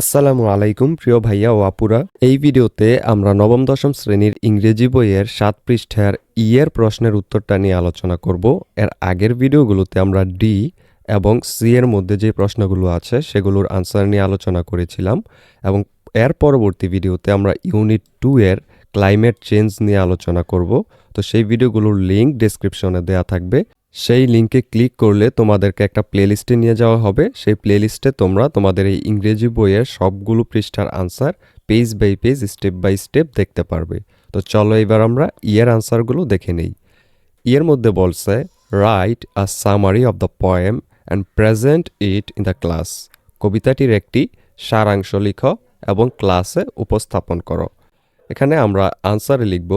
আসসালামু আলাইকুম, প্রিয় ভাইয়া ও আপুরা। এই ভিডিওতে আমরা নবম, দশম শ্রেণির ইংরেজি বইয়ের সাত পৃষ্ঠার ইয়ের প্রশ্নের উত্তরটা নিয়ে আলোচনা করব। এর আগের ভিডিওগুলোতে আমরা ডি এবং সি এর মধ্যে যে প্রশ্নগুলো আছে, সেগুলোর আনসার নিয়ে আলোচনা করেছিলাম এবং এর পরবর্তী ভিডিওতে আমরা ইউনিট টু এর ক্লাইমেট চেঞ্জ নিয়ে আলোচনা করব। তো সেই ভিডিওগুলোর লিঙ্ক ডেসক্রিপশনে দেওয়া থাকবে। সেই লিঙ্কে ক্লিক করলে তোমাদেরকে একটা প্লেলিস্টে নিয়ে যাওয়া হবে। সেই প্লেলিস্টে তোমরা তোমাদের এই ইংরেজি বইয়ের সবগুলো পৃষ্ঠার answer page by page, step by step দেখতে পারবে। তো চলো এবার আমরা ইয়ের আনসারগুলো দেখে নেই। ইয়ের মধ্যে বলছে write a summary of the poem and present it in the class কবিতাটির একটি সারাংশ লিখো এবং ক্লাসে উপস্থাপন করো। এখানে আমরা আনসারে লিখব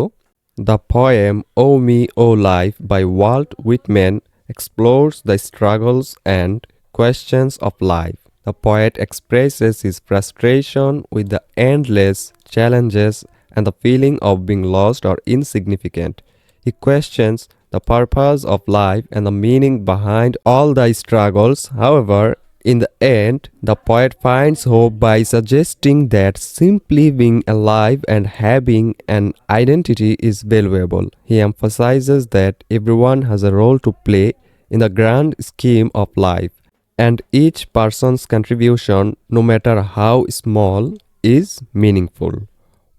The poem Oh Me, Oh Life by Walt Whitman explores the struggles and questions of life. The poet expresses his frustration with the endless challenges and the feeling of being lost or insignificant. He questions the purpose of life and the meaning behind all the struggles. However, in the end, the poet finds hope by suggesting that simply being alive and having an identity is valuable. He emphasizes that everyone has a role to play in the grand scheme of life, and each person's contribution, no matter how small, is meaningful.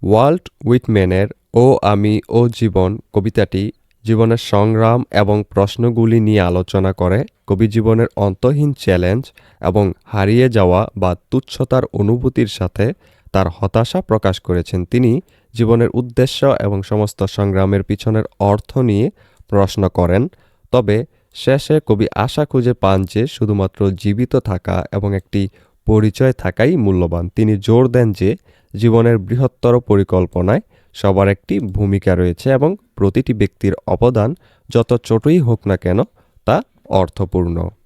Walt উইটম্যানের ও আমি ও জীবন কবিতাটি জীবনের সংগ্রাম এবং প্রশ্নগুলি নিয়ে আলোচনা করে কবি জীবনের অন্তহীন চ্যালেঞ্জ এবং হারিয়ে যাওয়া বা তুচ্ছতার অনুভূতির সাথে তার হতাশা প্রকাশ করেছেন তিনি জীবনের উদ্দেশ্য এবং সমস্ত সংগ্রামের পিছনের অর্থ নিয়ে প্রশ্ন করেন, তবে শেষে কবি আশা খুঁজে পান যে শুধুমাত্র জীবিত থাকা এবং একটি পরিচয় থাকাই মূল্যবান। তিনি জোর দেন যে জীবনের বৃহত্তর পরিকল্পনায় সবার একটি ভূমিকা রয়েছে এবং প্রতিটি ব্যক্তির অবদান যত ছোটই হোক না কেন তা অর্থপূর্ণ।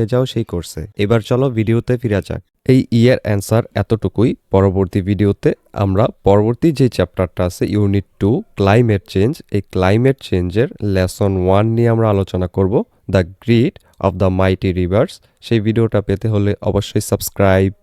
হয়ে যাও সেই কোর্সে এবার চলো ভিডিওতে ফিরে যাক। এই ইয়ার অ্যান্সার এতটুকুই। পরবর্তী ভিডিওতে আমরা পরবর্তী যে চ্যাপ্টারটা আছে ইউনিট টু ক্লাইমেট চেঞ্জ এই ক্লাইমেট চেঞ্জের লেসন ওয়ান নিয়ে আমরা আলোচনা করব the greed of the mighty rivers সেই ভিডিওটা পেতে হলে অবশ্যই সাবস্ক্রাইব